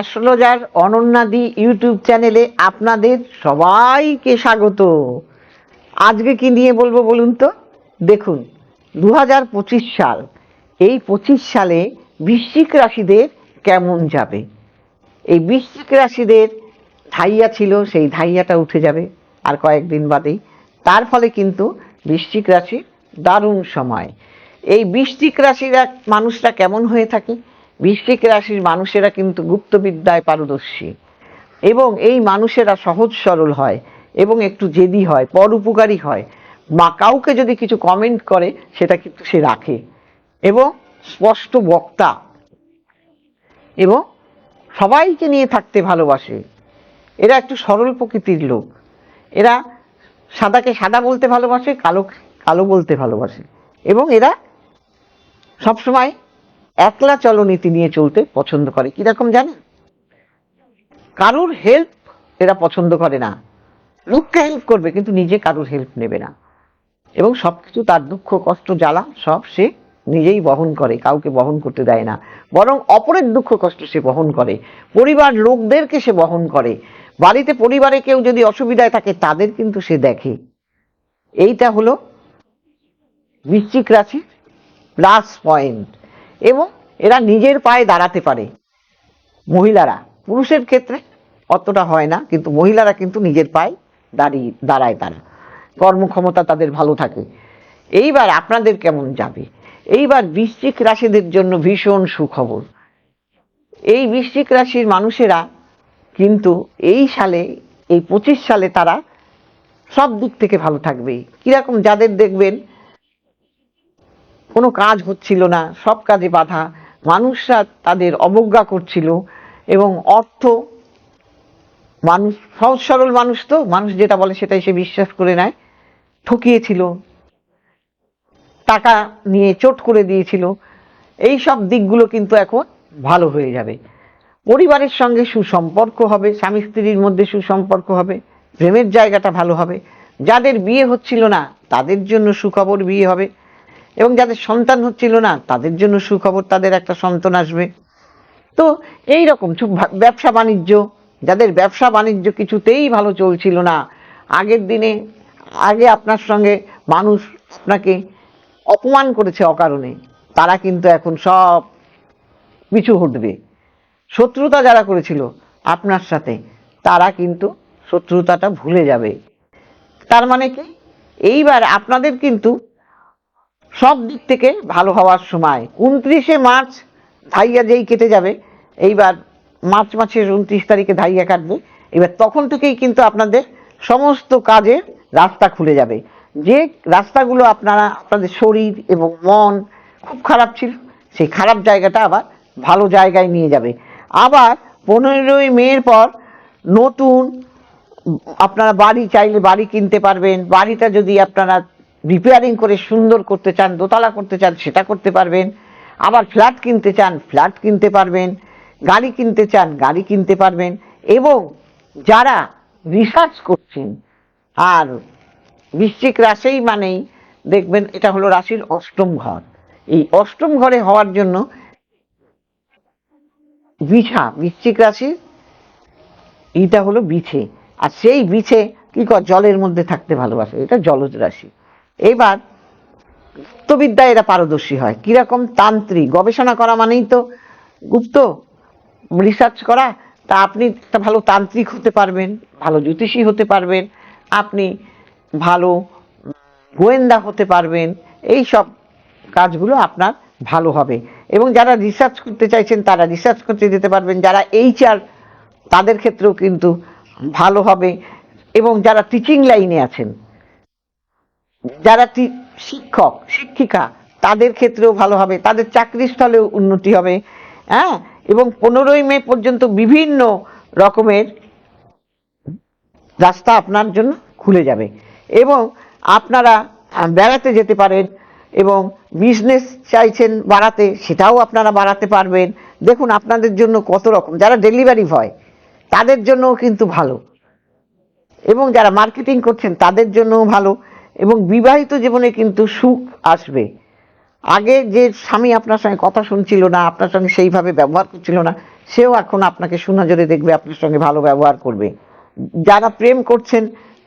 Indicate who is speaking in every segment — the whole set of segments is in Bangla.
Speaker 1: অ্যাস্ট্রোলজার অনন্যাদি ইউটিউব চ্যানেলে আপনাদের সবাইকে স্বাগত। আজকে কি নিয়ে বলব বলুন তো? দেখুন দু হাজার পঁচিশ সাল, এই পঁচিশ সালে বৃশ্চিক রাশিদের কেমন যাবে? এই বৃশ্চিক রাশিদের ধাইয়া ছিল, সেই ধাইয়াটা উঠে যাবে আর কয়েকদিন বাদেই। তার ফলে কিন্তু বৃশ্চিক রাশির দারুণ সময়। এই বৃশ্চিক রাশির মানুষরা কেমন হয়ে থাকে? বৃশ্চিক রাশির মানুষেরা কিন্তু গুপ্তবিদ্যায় পারদর্শী। এবং এই মানুষেরা সহজ সরল হয় এবং একটু জেদি হয়, পর উপকারী হয়। মা কাউকে যদি কিছু কমেন্ট করে, সেটা কিন্তু সে রাখে। এবং স্পষ্ট বক্তা। এবং সবাইকে নিয়ে থাকতে ভালোবাসে। এরা একটু সরল প্রকৃতির লোক। এরা সাদাকে সাদা বলতে ভালোবাসে কালো কালো বলতে ভালোবাসে। এবং এরা সবসময় একলা চলনীতি নিয়ে চলতে পছন্দ করে। কীরকম জানেন? কারুর হেল্প এরা পছন্দ করে না। লোককে হেল্প করবে, কিন্তু নিজে কারুর হেল্প নেবে না। এবং সবকিছু তার দুঃখ, কষ্ট, জ্বালা, সব সে নিজেই বহন করে, কাউকে বহন করতে দেয় না। বরং অপরের দুঃখ, কষ্ট সে বহন করে। পরিবার লোকদেরকে সে বহন করে। বাড়িতে পরিবারে কেউ যদি অসুবিধায় থাকে, তাদের কিন্তু সে দেখে। এইটা হলো বৃশ্চিক রাশি প্লাস পয়েন্ট এবং এরা নিজের পায়ে দাঁড়াতে পারে। মহিলারা, পুরুষের ক্ষেত্রে অতটা হয় না, কিন্তু মহিলারা কিন্তু নিজের পায়ে দাঁড়িয়ে, দাঁড়ায় তারা। কর্মক্ষমতা তাদের ভালো থাকে। এইবার আপনাদের কেমন যাবে? এইবার বৃশ্চিক রাশিদের জন্য ভীষণ সুখবর। এই বৃশ্চিক রাশির মানুষেরা কিন্তু এই সালে, এই পঁচিশ সালে তারা সব দিক থেকে ভালো থাকবে। কীরকম যাদের দেখবেন কোনো কাজ হচ্ছিল না, সব কাজে বাধা। মানুষরা তাদের অবজ্ঞা করছিল এবং অর্থ, মানুষ, সহজ সরল মানুষ তো, মানুষ যেটা বলে সেটাই সে বিশ্বাস করে নেয়, ঠকিয়েছিল। টাকা নিয়ে চোট করে দিয়েছিল। এই সব দিকগুলো কিন্তু এখন ভালো হয়ে যাবে। পরিবারের সঙ্গে সুসম্পর্ক হবে, স্বামী স্ত্রীর মধ্যে সুসম্পর্ক হবে, প্রেমের জায়গাটা ভালো হবে। যাদের বিয়ে হচ্ছিল না, তাদের জন্য সুখবর বিয়ে হবে। এবং যাদের সন্তান হচ্ছিল না, তাদের জন্য সুখবর, তাদের একটা সন্তান আসবে। তো এই রকম ব্যবসা বাণিজ্য, যাদের ব্যবসা বাণিজ্য কিছুতেই ভালো চলছিল না, আগের দিনে, আগে আপনার সঙ্গে মানুষ আপনাকে অপমান করেছে অকারণে, তারা কিন্তু এখন সব পিছু হটবে। শত্রুতা যারা করেছিল আপনার সাথে, তারা কিন্তু শত্রুতাটা ভুলে যাবে। তার মানে কি? এইবার আপনাদের কিন্তু সব দিক থেকে ভালো হওয়ার সময়। উনত্রিশে মার্চ ধাইয়া যেই কেটে যাবে, এইবার মার্চ মাসের উনত্রিশ তারিখে ধাইয়া কাটবে, এবার তখন থেকেই কিন্তু আপনাদের সমস্ত কাজের রাস্তা খুলে যাবে। যে রাস্তাগুলো আপনারা, আপনাদের শরীর এবং মন খুব খারাপ ছিল, সেই খারাপ জায়গাটা আবার ভালো জায়গায় নিয়ে যাবে। আবার পনেরোই মের পর নতুন, আপনারা বাড়ি চাইলে বাড়ি কিনতে পারবেন, বাড়িটা যদি আপনারা রিপেয়ারিং করে সুন্দর করতে চান, দোতলা করতে চান, সেটা করতে পারবেন। আবার ফ্ল্যাট কিনতে চান ফ্ল্যাট কিনতে পারবেন। গাড়ি কিনতে চান, গাড়ি কিনতে পারবেন। এবং যারা রিসার্চ করছেন, আর বৃশ্চিক রাশি মানেই দেখবেন এটা হলো রাশির অষ্টম ঘর। এই অষ্টম ঘরে হওয়ার জন্য বিছা, বৃশ্চিক রাশির এইটা হলো বিছে। আর সেই বিছে কি কর, জলের মধ্যে থাকতে ভালোবাসে, এটা জলজ রাশি। এবার গুপ্তবিদ্যায় এরা পারদর্শী হয়। কীরকম তান্ত্রিক? গবেষণা করা মানেই তো গুপ্ত রিসার্চ করা। তা আপনি একটা ভালো তান্ত্রিক হতে পারবেন, ভালো জ্যোতিষী হতে পারবেন, আপনি ভালো গোয়েন্দা হতে পারবেন, এই সব কাজগুলো আপনার ভালো হবে। এবং যারা রিসার্চ করতে চাইছেন, তারা রিসার্চ করতে যেতে পারবেন। যারা এইচআর তাদের ক্ষেত্রেও কিন্তু ভালো হবে। এবং যারা টিচিং লাইনে আছেন যারা শিক্ষক, শিক্ষিকা, তাদের ক্ষেত্রেও ভালো হবে, তাদের চাকরির স্থলেও উন্নতি হবে হ্যাঁ? এবং পনেরোই মে পর্যন্ত বিভিন্ন রকমের রাস্তা আপনার জন্য খুলে যাবে এবং আপনারা বেড়াতে যেতে পারেন এবং বিজনেস চাইছেন বাড়াতে, সেটাও আপনারা বাড়াতে পারবেন। দেখুন, আপনাদের জন্য কত রকম, যারা ডেলিভারি হয় তাদের জন্যও কিন্তু ভালো। এবং যারা মার্কেটিং করছেন, তাদের জন্যও ভালো। এবং বিবাহিত জীবনে কিন্তু সুখ আসবে। আগে যে স্বামী আপনার সঙ্গে কথা শুনছিল না, আপনার সঙ্গে সেইভাবে ব্যবহার করছিল না, সেও এখন আপনাকে সুনজরে দেখবে, আপনার সঙ্গে ভালো ব্যবহার করবে। যারা প্রেম করছেন,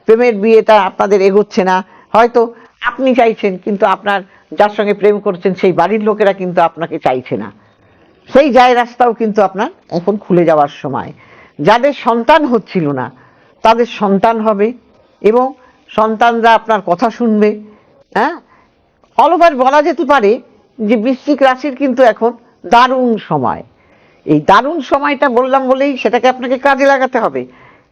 Speaker 1: প্রেমের বিয়েটা আপনাদের এগোচ্ছে না। হয়তো আপনি চাইছেন, কিন্তু আপনার যার সঙ্গে প্রেম করছেন, সেই বাড়ির লোকেরা কিন্তু আপনাকে চাইছে না। সেই যায় রাস্তাও কিন্তু আপনার এখন খুলে যাওয়ার সময়। যাদের সন্তান হচ্ছিল না, তাদের সন্তান হবে এবং সন্তানরা আপনার কথা শুনবে হ্যাঁ? অল ওভার বলা যেতে পারে যে বৃশ্চিক রাশির কিন্তু এখন দারুণ সময়। এই দারুণ সময়টা বললাম বলেই সেটাকে আপনাকে কাজে লাগাতে হবে।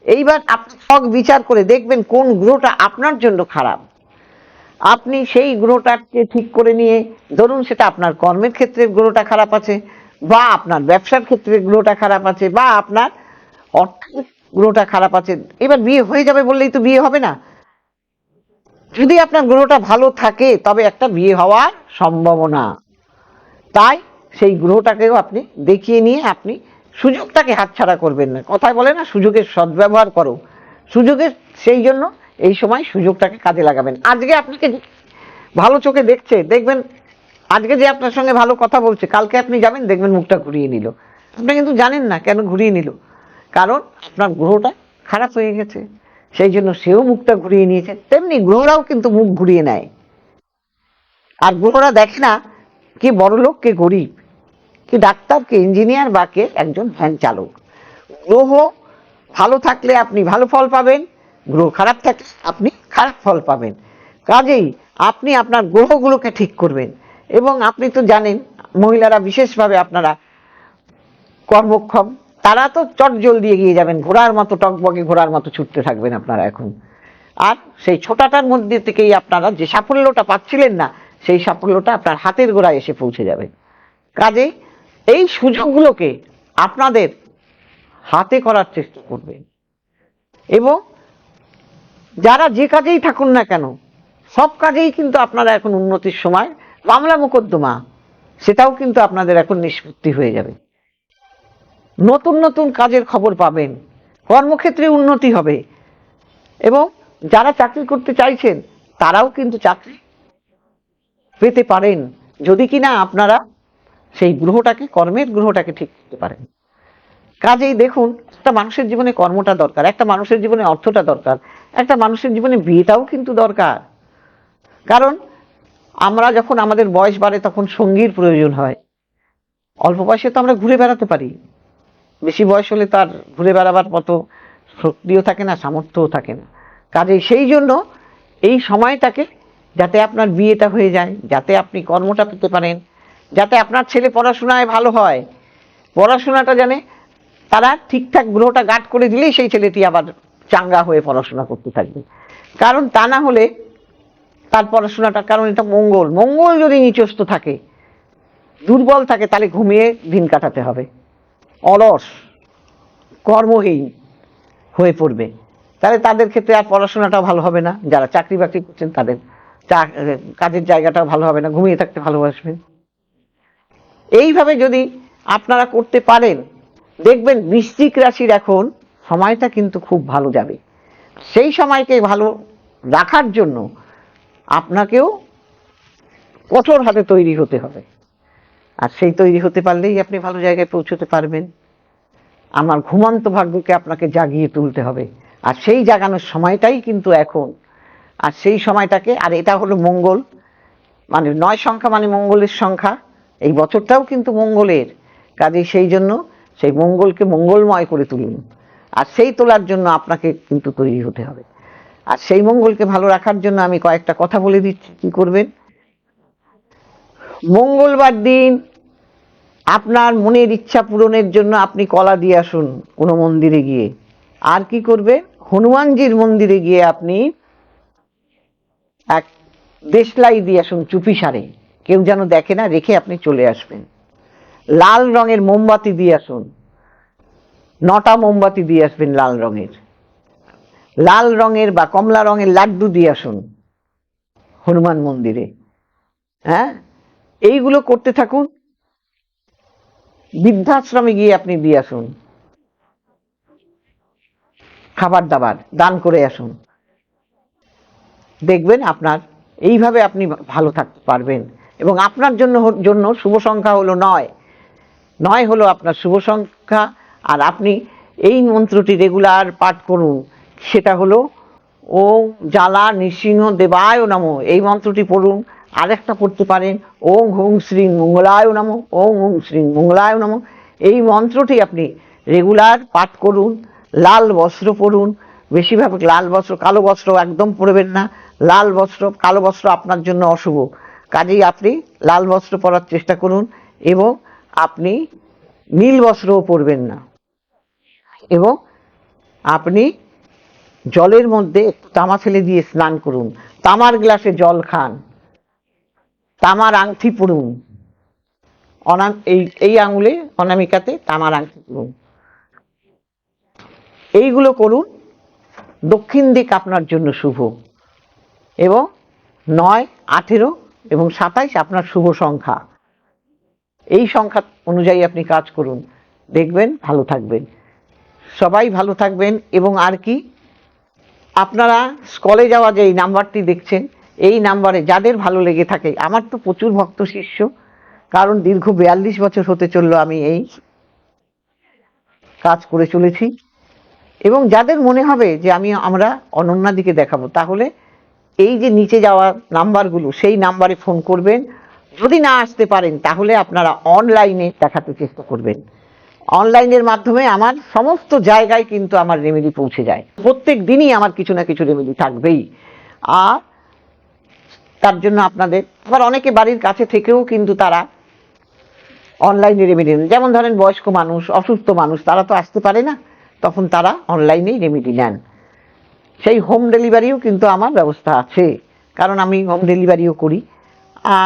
Speaker 1: এইবার আপনি সব বিচার করে দেখবেন কোন গ্রহটা আপনার জন্য খারাপ। আপনি সেই গ্রহটাকে ঠিক করে নিয়ে, ধরুন সেটা আপনার কর্মের ক্ষেত্রে গ্রহটা খারাপ আছে, বা আপনার ব্যবসার ক্ষেত্রে গ্রহটা খারাপ আছে, বা আপনার অর্থের গ্রহটা খারাপ আছে। এবার বিয়ে হয়ে যাবে বললেই তো বিয়ে হবে না। যদি আপনার গ্রহটা ভালো থাকে, তবে একটা বিয়ে হওয়ার সম্ভাবনা। তাই সেই গ্রহটাকেও আপনি দেখিয়ে নিয়ে আপনি সুযোগটাকে হাতছাড়া করবেন না। কথায় বলে না, সুযোগের সদ্ব্যবহার করো। সুযোগের সেই জন্য এই সময় সুযোগটাকে কাজে লাগাবেন। আজকে আপনাকে ভালো চোখে দেখছে, দেখবেন আজকে যে আপনার সঙ্গে ভালো কথা বলছে, কালকে আপনি যাবেন, দেখবেন মুখটা ঘুরিয়ে নিল। আপনি কিন্তু জানেন না কেন ঘুরিয়ে নিল। কারণ আপনার গ্রহটা খারাপ হয়ে গেছে। সেই জন্য সেও মুখটা ঘুরিয়ে নিয়েছে। তেমনি গ্রহরাও কিন্তু মুখ ঘুরিয়ে নেয়। আর গ্রহরা দেখে না কে বড় লোক, কে গরিব, কি ডাক্তার, কে ইঞ্জিনিয়ার বা কে একজন ভ্যান চালক। গ্রহ ভালো থাকলে আপনি ভালো ফল পাবেন, গ্রহ খারাপ থাকলে আপনি খারাপ ফল পাবেন। কাজেই আপনি আপনার গ্রহগুলোকে ঠিক করবেন। এবং আপনি তো জানেন, মহিলারা বিশেষভাবে আপনারা কর্মক্ষম তারা তো চট জলদি এগিয়ে যাবেন, ঘোড়ার মতো টকবগে ঘোড়ার মতো ছুটতে থাকবেন আপনারা এখন। আর সেই ছোটাটার মধ্যে থেকেই আপনারা যে সাফল্যটা পাচ্ছিলেন না, সেই সাফল্যটা আপনার হাতের গোড়ায় এসে পৌঁছে যাবে। কাজে এই সুযোগগুলোকে আপনাদের হাতে করার চেষ্টা করবেন এবং যারা যে কাজেই থাকুন না কেন, সব কাজেই কিন্তু আপনারা এখন উন্নতির সময়। মামলা মোকদ্দমা, সেটাও কিন্তু আপনাদের এখন নিষ্পত্তি হয়ে যাবে। নতুন নতুন কাজের খবর পাবেন। কর্মক্ষেত্রে উন্নতি হবে। এবং যারা চাকরি করতে চাইছেন, তারাও কিন্তু চাকরি পেতে পারেন। যদি কিনা আপনারা সেই গ্রহটাকে, কর্মের গ্রহটাকে ঠিক করতে পারেন। কাজেই দেখুন, একটা মানুষের জীবনে কর্মটা দরকার, একটা মানুষের জীবনে অর্থটা দরকার, একটা মানুষের জীবনে বিয়েটাও কিন্তু দরকার। কারণ আমরা যখন আমাদের বয়স বাড়ে, তখন সঙ্গীর প্রয়োজন হয়। অল্প বয়সে তো আমরা ঘুরে বেড়াতে পারি। বেশি বয়স হলে তার ঘুরে বেড়াবার মতো শক্তিও থাকে না, সামর্থ্যও থাকে না। কাজে সেই জন্য এই সময়টাকে যাতে আপনার বিয়েটা হয়ে যায়, যাতে আপনি কর্মটা পেতে পারেন, যাতে আপনার ছেলে পড়াশোনায় ভালো হয়। পড়াশোনাটা জানে তারা ঠিকঠাক গ্রহটা গাঢ় করে দিলেই সেই ছেলেটি আবার চাঙ্গা হয়ে পড়াশোনা করতে থাকবে। কারণ তা না হলে তার পড়াশোনাটা, কারণ এটা মঙ্গল। মঙ্গল যদি নিচস্ত থাকে, দুর্বল থাকে, তাহলে ঘুমিয়ে দিন কাটাতে হবে। অলস, কর্মহীন হয়ে পড়বে। তাহলে তাদের ক্ষেত্রে আর পড়াশোনাটাও ভালো হবে না। যারা চাকরি বাকরি করছেন তাদের কাজের জায়গাটাও ভালো হবে না। ঘুমিয়ে থাকতে ভালোবাসবেন। এইভাবে যদি আপনারা করতে পারেন, দেখবেন বৃশ্চিক রাশির এখন সময়টা কিন্তু খুব ভালো যাবে। সেই সময়কে ভালো রাখার জন্য আপনাকেও কঠোর হাতে তৈরি হতে হবে। আর সেই তৈরি হতে পারলেই আপনি ভালো জায়গায় পৌঁছতে পারবেন। আমার ঘুমন্ত ভাগ্যকে আপনাকে জাগিয়ে তুলতে হবে। আর সেই জাগানোর সময়টাই কিন্তু এখন। আর সেই সময়টাকে, আর এটা হলো মঙ্গল। মানে নয় সংখ্যা মানে মঙ্গলের সংখ্যা। এই বছরটাও কিন্তু মঙ্গলের। কাজে সেই জন্য সেই মঙ্গলকে মঙ্গলময় করে তুলুন। আর সেই তোলার জন্য আপনাকে কিন্তু তৈরি হতে হবে। আর সেই মঙ্গলকে ভালো রাখার জন্য আমি কয়েকটা কথা বলে দিচ্ছি। কি করবেন? মঙ্গলবার দিন আপনার মনের ইচ্ছা পূরণের জন্য আপনি কলা দিয়ে আসুন কোনো মন্দিরে গিয়ে। আর কি করবেন হনুমানজির মন্দিরে গিয়ে আপনি এক দেশলাই দিয়ে আসুন চুপি সারে। কেউ যেন দেখে না, রেখে আপনি চলে আসবেন। লাল রঙের মোমবাতি দিয়ে আসুন। নটা মোমবাতি দিয়ে আসবেন লাল রঙের। লাল রঙের বা কমলা রঙের লাড্ডু দিয়ে আসুন হনুমান মন্দিরে। হ্যাঁ? এইগুলো করতে থাকুন। বৃদ্ধাশ্রমে গিয়ে আপনি দিয়ে আসুন। খাবার দাবার, দান করে আসুন। দেখবেন আপনার, এইভাবে আপনি ভালো থাকতে পারবেন। এবং আপনার জন্য জন্য শুভ সংখ্যা হলো নয়। নয় হলো আপনার শুভ সংখ্যা, আর আপনি এই মন্ত্রটি রেগুলার পাঠ করুন। সেটা হলো ও জ্বালা নৃসিংহ দেবায় নম। এই মন্ত্রটি পড়ুন আরেকটা পড়তে পারেন ওম হুম শ্রী মঙ্গলায় নম ওম হুম শ্রী মঙ্গলায় নম। এই মন্ত্রটি আপনি রেগুলার পাঠ করুন, লাল বস্ত্র পরুন বেশিরভাগ লাল বস্ত্র, কালো বস্ত্র একদম পরবেন না, লাল বস্ত্র, কালো বস্ত্র আপনার জন্য অশুভ। কাজেই আপনি লাল বস্ত্র পরার চেষ্টা করুন এবং আপনি নীল বস্ত্রও পরবেন না। এবং আপনি জলের মধ্যে তামা ফেলে দিয়ে স্নান করুন। তামার গ্লাসে জল খান। তামার আংটি পরুন অনাম এই এই আঙুলে, অনামিকাতে তামার আংটি পরুন এইগুলো করুন, দক্ষিণ দিক আপনার জন্য শুভ। এবং নয়, আঠেরো এবং সাতাইশ আপনার শুভ সংখ্যা। এই সংখ্যা অনুযায়ী আপনি কাজ করুন। দেখবেন, ভালো থাকবেন। সবাই ভালো থাকবেন এবং আর কি, আপনারা স্কলে যাওয়া যে এই নাম্বারটি দেখছেন এই নাম্বারে যাদের ভালো লেগে থাকে, আমার তো প্রচুর ভক্ত শিষ্য, কারণ দীর্ঘ বিয়াল্লিশ বছর হতে চলল আমি এই কাজ করে চলেছি। এবং যাদের মনে হবে যে আমি আমরা অনন্যা দিকে দেখাবো, তাহলে এই যে নিচে যাওয়া নাম্বারগুলো, সেই নাম্বারে ফোন করবেন। যদি না আসতে পারেন, তাহলে আপনারা অনলাইনে দেখাতে চেষ্টা করবেন। অনলাইনের মাধ্যমে আমার সমস্ত জায়গায় কিন্তু আমার রেমেডি পৌঁছে যায়। প্রত্যেক দিনই আমার কিছু না কিছু রেমেডি থাকবেই। আর তার জন্য আপনাদের, আবার অনেকে বাড়ির কাছে থেকেও কিন্তু তারা অনলাইনে রেমেডি নেন। যেমন ধরেন বয়স্ক মানুষ, অসুস্থ মানুষ, তারা তো আসতে পারে না, তখন তারা অনলাইনেই রেমেডি নেন। সেই হোম ডেলিভারিও কিন্তু আমার ব্যবস্থা আছে, কারণ আমি হোম ডেলিভারিও করি।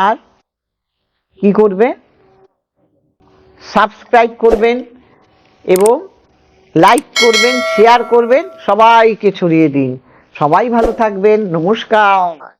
Speaker 1: আর কি করবে সাবস্ক্রাইব করবেন এবং লাইক করবেন শেয়ার করবেন, সবাইকে ছড়িয়ে দিন। সবাই ভালো থাকবেন, নমস্কার।